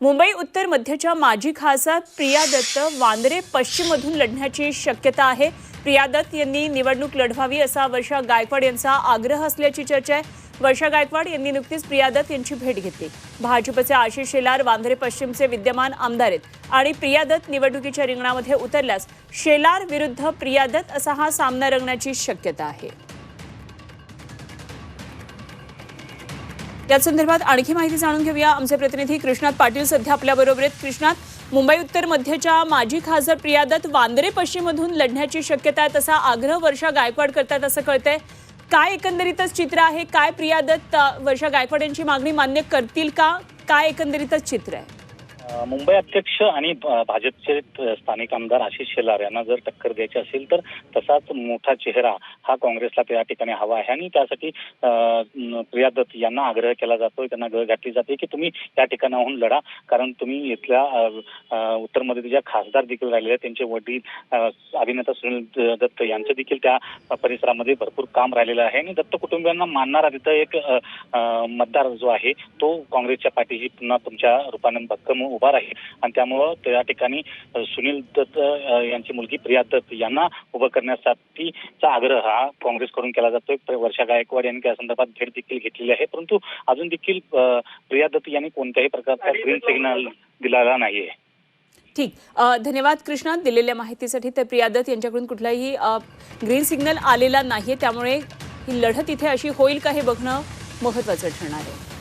मुंबई उत्तर मध्यच्या माजी खासदार प्रिया दत्त वांद्रे पश्चिममधून लढण्याची शक्यता आहे. प्रिया दत्त यांनी निवडणूक लढवावी असा वर्षा गायकवाड यांचा आग्रह असल्याची चर्चा आहे. वर्षा गायकवाड यांनी नुकतीच प्रिया दत्त यांची भेट घेतली. भाजपचे आशिष शेलार वांद्रे पश्चिमचे विद्यमान आमदार आहेत. आणि प्रिया दत्त निवडणुकीच्या रिंगणामध्ये उतरल्यास शेलार विरुद्ध प्रिया दत्त असा हा सामना रंगण्याची शक्यता आहे. या संदर्भात आणखी माहिती जाणून घेऊया. आमचे प्रतिनिधी कृष्णात पाटील सध्या आपल्याबरोबर आहेत. कृष्णात मुंबई उत्तर मध्यच्या माजी खासदार प्रियादत्त वांद्रे पश्चिममधून लढण्याची शक्यता आहे. तसा आग्रह वर्षा गायकवाड करतात असं कळतंय. काय एकंदरीतच चित्र आहे? काय प्रियादत्त वर्षा गायकवाड यांची मागणी मान्य करतील का? काय एकंदरीतच चित्र आहे? मुंबई अध्यक्ष आणि भाजपचे स्थानिक आमदार आशिष शेलार यांना जर टक्कर द्यायची असेल तर तसाच मोठा चेहरा हा काँग्रेसला त्या ठिकाणी हवा आहे. आणि त्यासाठी प्रिया दत्त यांना आग्रह केला जातोय त्यांना गळ घातली जाते की तुम्ही त्या ठिकाणाहून लढा. कारण तुम्ही इथल्या उत्तरमध्ये ज्या खासदार देखील राहिलेले आहेत त्यांचे वडील अभिनेता सुनील दत्त यांचं देखील त्या परिसरामध्ये भरपूर काम राहिलेलं आहे. आणि दत्त कुटुंबियांना मानणारा तिथं एक मतदार जो आहे तो काँग्रेसच्या पाठीशी पुन्हा तुमच्या रूपाने भक्कम उभा राहील. आणि त्यामुळं त्या ठिकाणी सुनील दत्त यांची मुलगी प्रिया दत्त यांना उभं करण्यासाठीचा आग्रह हा काँग्रेसकडून केला जातोय. प्र- वर्षा गायकवाड यांनी त्या संदर्भात भेट देखील घेतलेली आहे. परंतु अजून देखील प्रिया दत्त यांनी कोणत्याही प्रकारचा ग्रीन सिग्नल दिलेला नाहीये. ठीक. धन्यवाद कृष्णा दिलेल्या माहितीसाठी. तर प्रिया दत्त यांच्याकडून कुठलाही ग्रीन सिग्नल आलेला नाहीये. त्यामुळे ही लढत इथे अशी होईल का हे बघणं महत्त्वाचं ठरणार आहे.